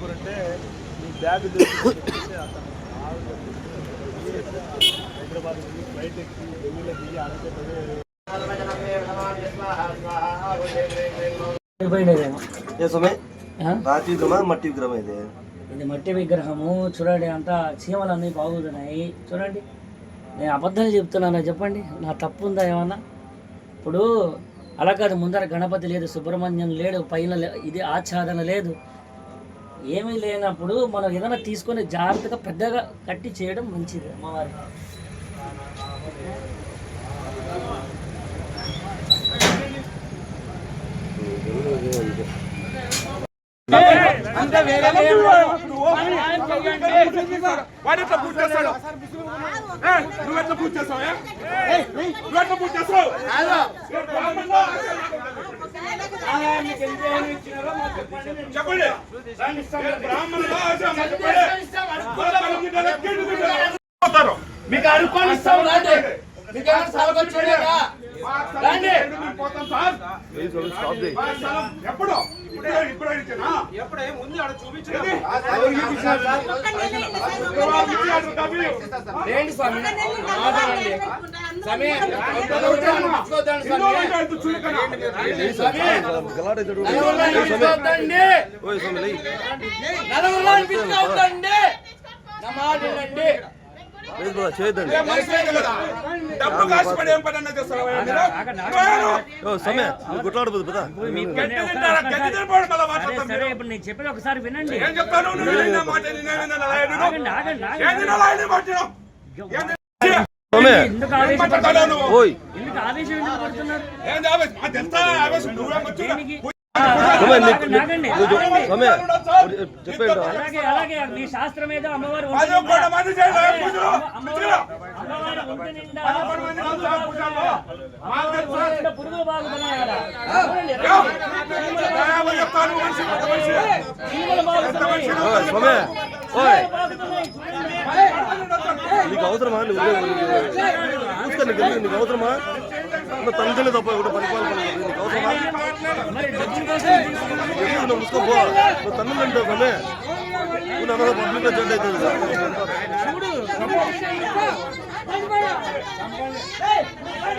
అనంతపురం అంటే మీ బ్యాగ్ హైదరాబాద్ వెళ్ళి ఫ్లైట్ ఎక్కి ఢిల్లీలో దిగి అనంతపురం పోయినదేమో ఏ సొమే ఆ? రాతి విగ్రహమా మట్టి విగ్రహం ఇది? ఇది మట్టి విగ్రహము. చూడండి అంతా చీమలు అన్నీ బాగుతున్నాయి చూడండి నేను అబద్ధాలు చెప్తున్నానా చెప్పండి? నా తప్పు ఉందా ఏమన్నా? ఇప్పుడు అలా కాదు ముందర గణపతి లేదు సుబ్రహ్మణ్యం లేడు పైన లే- ఇది ఆచ్ఛాదన లేదు. ఏమీ లేనప్పుడు మనం ఏదైనా తీసుకొని జాగ్రత్తగా పెద్దగా కట్టి చేయడం మంచిది అమ్మవారికి వాడు ఎట్లా పూజ చేస్తాడు నువ్వు ఎట్లా పూజ చేస్తావు నువ్వు ఎట్లా పూజ చేస్తావు చెప్పండి. ఏ, మీకు అనుకోని ఇస్తాం రండి. మీకేమైనా సలకొచ్చేదా రండి. పోతాం సార్ ఎప్పుడు ఇప్పుడే ఇప్పుడే ఇచ్చానా ఎప్పుడే ముందు ఆడ చూపించండి? ఏంటి స్వామి మాట్లాడండి స్వామి ఇచ్చుకోవద్దండి ఎన్నో స్వామి రోజులు అయితే చులకన. స్వామి గలాడే చూడు నలుగురిలో ఇచ్చుకోవద్దండి ఓయ్ సొమే లై నలుగురిలో ఇచ్చుకోవద్దండి నా మాట వినండి లేదు బ్రదర్ చేయొద్దండి ఏ కదా. డబ్బు పని అన్నా చేస్తారా మీరు? మీరు ఓ సొమే నువ్వు గుట్లాడబోదు పదా గడ్డి తింటారా? గడ్డి తినపోవడం సరే మాట్లాడతాం సరే. ఇప్పుడు నేను చెప్పేది ఒకసారి వినండి ఏం చెప్తాను నువ్వు విన్నా మాట నేనే విన్నాను, అలా విను. ఆగండి ఆగండి ఏం ఆగండి తినాలా ఆయన మాట విను. ఏం తినాలి? సొమే ఎందుకు? ఓయ్ ఎందుకు ఆవేశం ఎందుకు పడుతున్నారు ఏంది ఆవేశం? ఆ తెలుసా ఆవేశం? నువ్వేం వచ్చి మీ శాస్త్రం ఏదో అమ్మవారు పురుగులు బాగుతున్నాయి. నీకు అవసరమా నువ్వు? నీకు అవసరమా తండ్రి తప్ప ఒకటి పరిపాలన నీకు అవసరమా? నువ్వు ముసుకోపో నువ్వు తన్నులు అంటావు సొమే నువ్వు అన్నదా పబ్లిక్ జెండా అవుతుంది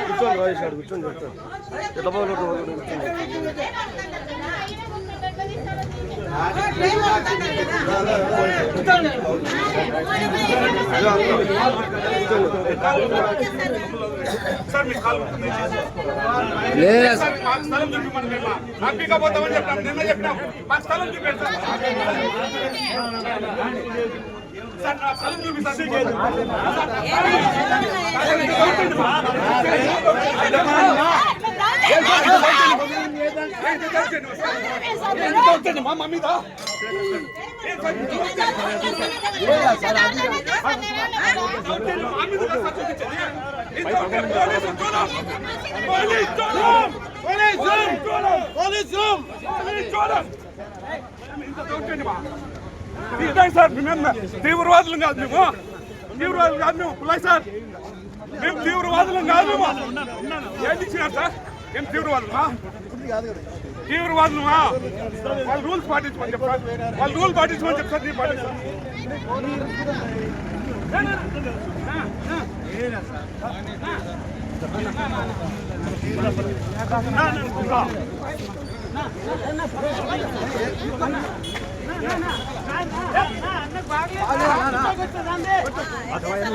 కూర్చోండి రాజేష్ గారు కూర్చొని చెప్తాను ఎట్లా బాగా కూర్చోండి. సార్ మీ కాలు ఉంటుంది. సార్, మాకు స్థలం చూపిమని మేము. హ్యాపీగా పోతామని చెప్పినాం నిన్న చెప్పినాం మాకు స్థలం చూపించండి సార్. సార్ నా స్థలం చూపిస్తాను మా మమ్మీదా సార్ మేము తీవ్రవాదులు కాదు మేము. తీవ్రవాదులు కాదు మేము పుల్లయ్య సార్ మేము తీవ్రవాదులు కాదు మేము. ఏంటి ఇచ్చినారు సార్? ఏం తీవ్రవాదులమా తీవ్రవాదులమా వాళ్ళు రూల్స్ పాటించమని చెప్పారు వాళ్ళు రూల్ పాటించమని చెప్తారు నీ అర్థమైంది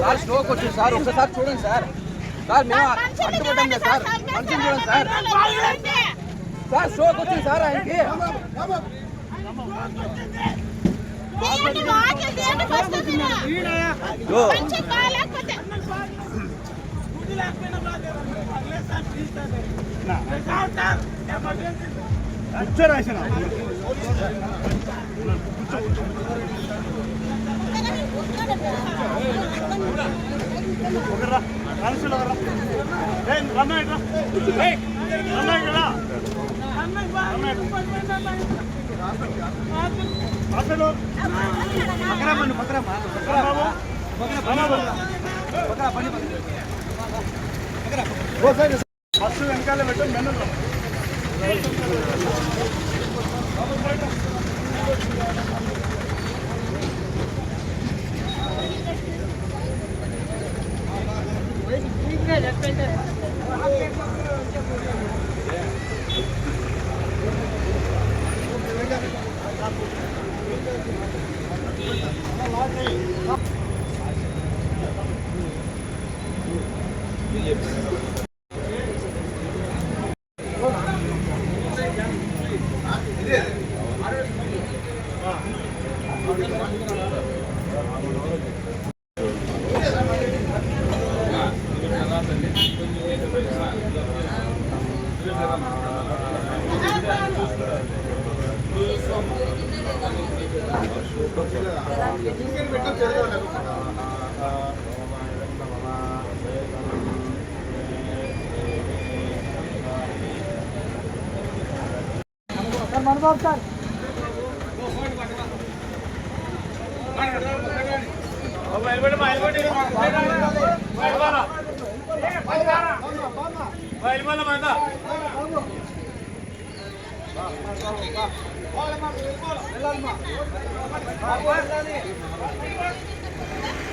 సార్ స్ట్రోక్ వచ్చింది సార్ ఒకసారి చూడండి సార్ సార్ మేము అడ్డుపడ్డాం కదా సార్ మనిషిని చూడండి సార్ సార్ స్ట్రోక్ వచ్చింది సార్ ఆయనకి రాసిన ఒకరా కానిస్టేబుల్ ఒకరా ఏ రమ్మ ఇట్రా రమ్మ ఇట్రా ఫస్ట్ వెనకాల పెట్టు మెన్ను Yeah. వచ్చింటే సార్.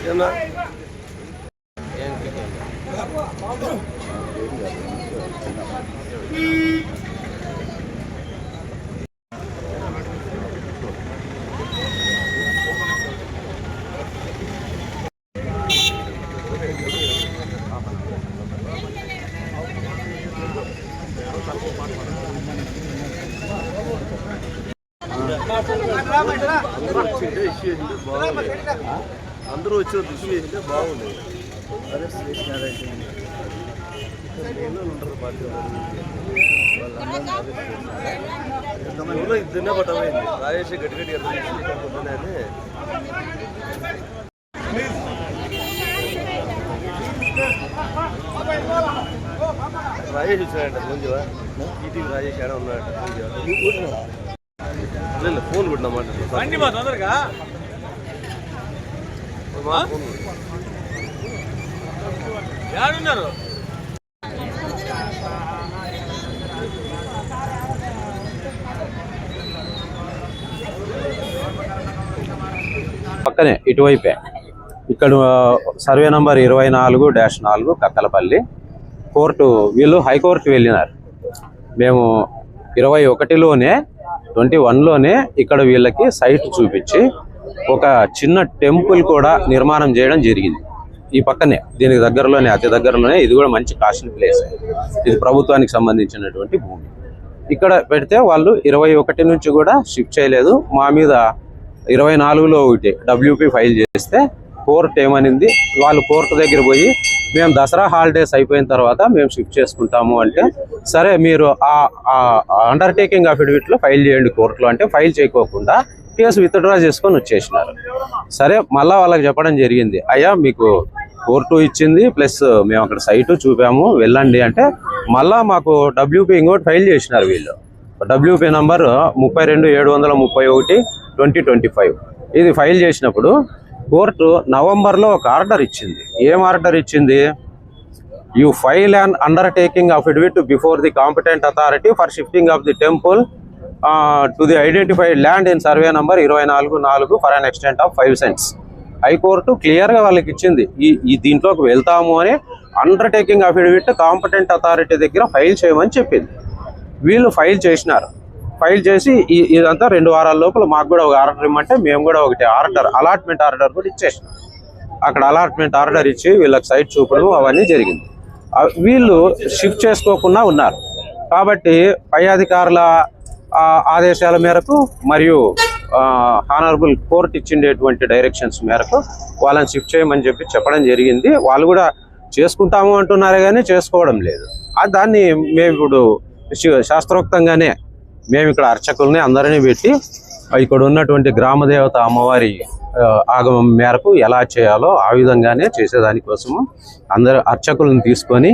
చేసింటే అందరూ వచ్చిన దృష్టి చేసింటే బాగుంది అదే ఉండరు పార్టీ వాళ్ళు ఇద్దరినే పట్టమైంది రాజేష్ గట్టి గట్టి అర్థం రాజేష్ వచ్చాడంట ఫోన్ ఈటీవీ రాజేష్ ఏడా ఉన్నాడంట ఫోన్ లేదు ఫోన్ కొట్టిన మాట రండి మా తొందరగా. ఏడున్నారు పక్కనే ఇటువైపే. ఇక్కడ సర్వే నంబర్ ఇరవై నాలుగు డాష్ నాలుగు కక్కలపల్లి కోర్టు వీళ్ళు హైకోర్టు వెళ్ళినారు. మేము ఇరవై ఒకటిలోనే ట్వంటీ వన్లోనే ఇక్కడ వీళ్ళకి సైట్ చూపించి ఒక చిన్న టెంపుల్ కూడా నిర్మాణం చేయడం జరిగింది. ఈ పక్కనే దీనికి దగ్గరలోనే అతి దగ్గరలోనే ఇది కూడా మంచి కాషన్ ప్లేస్. ఇది ప్రభుత్వానికి సంబంధించినటువంటి భూమి. ఇక్కడ పెడితే వాళ్ళు ఇరవై ఒకటి నుంచి కూడా షిఫ్ట్ చేయలేదు. మా మీద ఇరవై నాలుగులో ఒకటి డబ్ల్యూపీ ఫైల్ చేస్తే కోర్టు ఏమనింది? వాళ్ళు కోర్టు దగ్గర పోయి మేము దసరా హాలిడేస్ అయిపోయిన తర్వాత మేము షిఫ్ట్ చేసుకుంటాము అంటే సరే మీరు ఆ అండర్టేకింగ్ అఫిడవిట్లో ఫైల్ చేయండి కోర్టులో అంటే ఫైల్ చేయకోకుండా కేసు విత్డ్రా చేసుకొని వచ్చేసినారు. సరే మళ్ళీ వాళ్ళకి చెప్పడం జరిగింది అయ్యా మీకు కోర్టు ఇచ్చింది ప్లస్ మేము అక్కడ సైటు చూపాము వెళ్ళండి అంటే మళ్ళీ మాకు డబ్ల్యూపీ ఇంకోటి ఫైల్ చేసినారు వీళ్ళు. డబ్ల్యూపీ నంబర్ ముప్పై రెండు ఏడు వందల ముప్పై ఒకటి ట్వంటీ ట్వంటీ ఫైవ్ ఇది ఫైల్ చేసినప్పుడు కోర్టు నవంబర్లో ఒక ఆర్డర్ ఇచ్చింది. ఏం ఆర్డర్ ఇచ్చింది? You file and undertaking affidavit before the competent authority for shifting of the temple to the identified land in survey number ఇరవై నాలుగు నాలుగు for an extent of five cents. High court క్లియర్గా వాళ్ళకి ఇచ్చింది ఈ ఈ దీంట్లోకి వెళ్తాము అని అండర్టేకింగ్ అఫిడవిట్ కాంపిటెంట్ అథారిటీ దగ్గర ఫైల్ చేయమని చెప్పింది. వీళ్ళు ఫైల్ చేసినారు. ఫైల్ చేసి ఇదంతా రెండు వారాల లోపల మాకు కూడా ఒక ఆర్డర్ ఇమ్మంటే మేము కూడా ఒకటి ఆర్డర్ అలాట్మెంట్ ఆర్డర్ కూడా ఇచ్చేసాం. అక్కడ అలాట్మెంట్ ఆర్డర్ ఇచ్చి వీళ్ళకి సైట్ చూపడం అవన్నీ జరిగింది. వీళ్ళు షిఫ్ట్ చేసుకోకుండా ఉన్నారు. కాబట్టి పై అధికారుల ఆదేశాల మేరకు మరియు హానరబుల్ కోర్టు ఇచ్చిండేటువంటి డైరెక్షన్స్ మేరకు వాళ్ళని షిఫ్ట్ చేయమని చెప్పి చెప్పడం జరిగింది. వాళ్ళు కూడా చేసుకుంటాము అంటున్నారు కానీ చేసుకోవడం లేదు. దాన్ని మేము ఇప్పుడు శాస్త్రోక్తంగానే మేము ఇక్కడ అర్చకుల్ని అందరినీ పెట్టి ఇక్కడ ఉన్నటువంటి గ్రామదేవత అమ్మవారి ఆగమం మేరకు ఎలా చేయాలో ఆ విధంగానే చేసేదానికోసము అందరు అర్చకులను తీసుకొని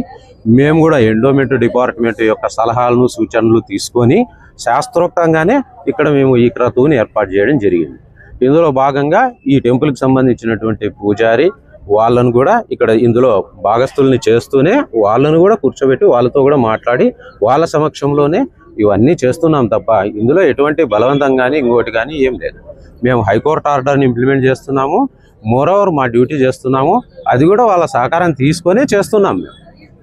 మేము కూడా ఎండోమెంట్ డిపార్ట్మెంట్ యొక్క సలహాలను సూచనలు తీసుకొని శాస్త్రోక్తంగానే ఇక్కడ మేము ఈ క్రతువుని ఏర్పాటు చేయడం జరిగింది. ఇందులో భాగంగా ఈ టెంపుల్కి సంబంధించినటువంటి పూజారి వాళ్ళను కూడా ఇక్కడ ఇందులో భాగస్థుల్ని చేస్తూనే వాళ్ళను కూడా కూర్చోబెట్టి వాళ్ళతో కూడా మాట్లాడి వాళ్ళ సమక్షంలోనే ఇవన్నీ చేస్తున్నాం తప్ప ఇందులో ఎటువంటి బలవంతం కానీ ఇంకోటి కానీ ఏం లేదు. మేము హైకోర్టు ఆర్డర్ని ఇంప్లిమెంట్ చేస్తున్నాము. మోరోవర్ మా డ్యూటీ చేస్తున్నాము. అది కూడా వాళ్ళ సహకారం తీసుకొని చేస్తున్నాం మేము.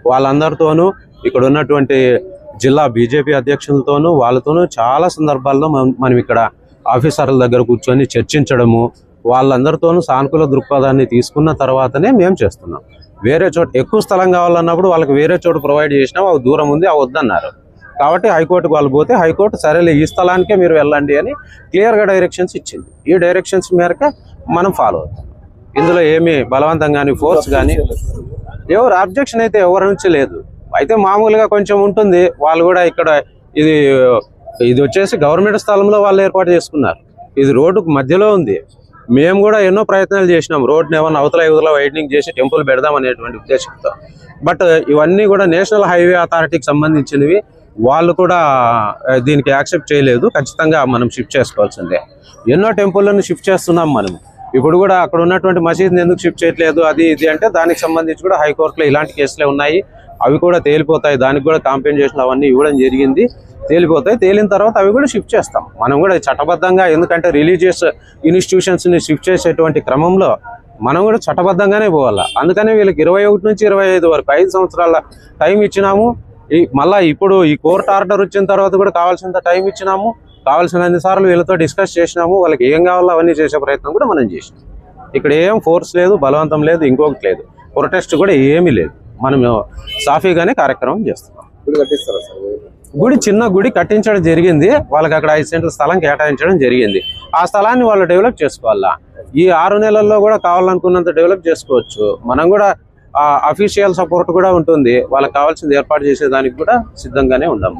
వాళ్ళందరితోనూ ఇక్కడ ఉన్నటువంటి జిల్లా బీజేపీ అధ్యక్షులతోనూ వాళ్ళతోనూ చాలా సందర్భాల్లో మనం- మనం ఇక్కడ ఆఫీసర్ల దగ్గర కూర్చొని చర్చించడము వాళ్ళందరితోనూ సానుకూల దృక్పథాన్ని తీసుకున్న తర్వాతనే మేము చేస్తున్నాం. వేరే చోట ఎక్కువ స్థలం కావాలన్నప్పుడు వాళ్ళకి వేరే చోటు ప్రొవైడ్ చేసినా అవి దూరం ఉంది అవి వద్దన్నారు. కాబట్టి హైకోర్టుకు వాళ్ళు పోతే హైకోర్టు సరేలే ఈ స్థలానికే మీరు వెళ్ళండి అని క్లియర్గా డైరెక్షన్స్ ఇచ్చింది. ఈ డైరెక్షన్స్ మేరకే మనం ఫాలో అవుతాం. ఇందులో ఏమీ బలవంతం కానీ ఫోర్స్ కానీ ఎవరు అబ్జెక్షన్ అయితే ఎవరి నుంచి లేదు. అయితే మామూలుగా కొంచెం ఉంటుంది. వాళ్ళు కూడా ఇక్కడ ఇది ఇది వచ్చేసి గవర్నమెంట్ స్థలంలో వాళ్ళు ఏర్పాటు చేసుకున్నారు. ఇది రోడ్డుకు మధ్యలో ఉంది. మేము కూడా ఎన్నో ప్రయత్నాలు చేసినాం. రోడ్ని ఏమన్నా అవతల ఇవతల వైడనింగ్ చేసి టెంపుల్ పెడదాం అనేటువంటి ఉద్దేశంతో. బట్ ఇవన్నీ కూడా నేషనల్ హైవే అథారిటీకి సంబంధించినవి. వాళ్ళు కూడా దీనికి యాక్సెప్ట్ చేయలేదు. ఖచ్చితంగా మనం షిఫ్ట్ చేసుకోవాల్సిందే. ఎన్నో టెంపుల్లను షిఫ్ట్ చేస్తున్నాం మనం ఇప్పుడు కూడా అక్కడ ఉన్నటువంటి మసీద్ని ఎందుకు షిఫ్ట్ చేయట్లేదు అది ఇది అంటే దానికి సంబంధించి కూడా హైకోర్టులో ఇలాంటి కేసులే ఉన్నాయి. అవి కూడా తేలిపోతాయి. దానికి కూడా కాంపెన్సేషన్ అవన్నీ ఇవ్వడం జరిగింది. తేలిపోతాయి. తేలిన తర్వాత అవి కూడా షిఫ్ట్ చేస్తాం. మనం కూడా చట్టబద్ధంగా ఎందుకంటే రిలీజియస్ ఇన్స్టిట్యూషన్స్ని షిఫ్ట్ చేసేటువంటి క్రమంలో మనం కూడా చట్టబద్ధంగానే పోవాలా? అందుకనే వీళ్ళకి ఇరవై ఒకటి నుంచి ఇరవై ఐదు వరకు ఐదు సంవత్సరాల టైం ఇచ్చినాము. ఈ మళ్ళా ఇప్పుడు ఈ కోర్టు ఆర్డర్ వచ్చిన తర్వాత కూడా కావాల్సినంత టైం ఇచ్చినాము కావాల్సినన్ని సార్లు వీళ్ళతో డిస్కస్ చేసినాము వాళ్ళకి ఏం కావాలో అవన్నీ చేసే ప్రయత్నం కూడా మనం చేసినాం. ఇక్కడ ఏం ఫోర్స్ లేదు బలవంతం లేదు ఇంకొకటి లేదు. ప్రొటెస్ట్ కూడా ఏమీ లేదు. మనం సాఫీగానే కార్యక్రమం చేస్తున్నాం. గుడి చిన్న గుడి కట్టించడం జరిగింది. వాళ్ళకి అక్కడ ఐదు సెంట్ల స్థలం కేటాయించడం జరిగింది. ఆ స్థలాన్ని వాళ్ళు డెవలప్ చేసుకోవాలా? ఈ ఆరు నెలల్లో కూడా కావాలనుకున్నంత డెవలప్ చేసుకోవచ్చు. మనం కూడా అఫీషియల్ సపోర్ట్ కూడా ఉంటుంది. వాళ్ళకి కావాల్సింది ఏర్పాటు చేసేదానికి కూడా సిద్ధంగానే ఉన్నాం.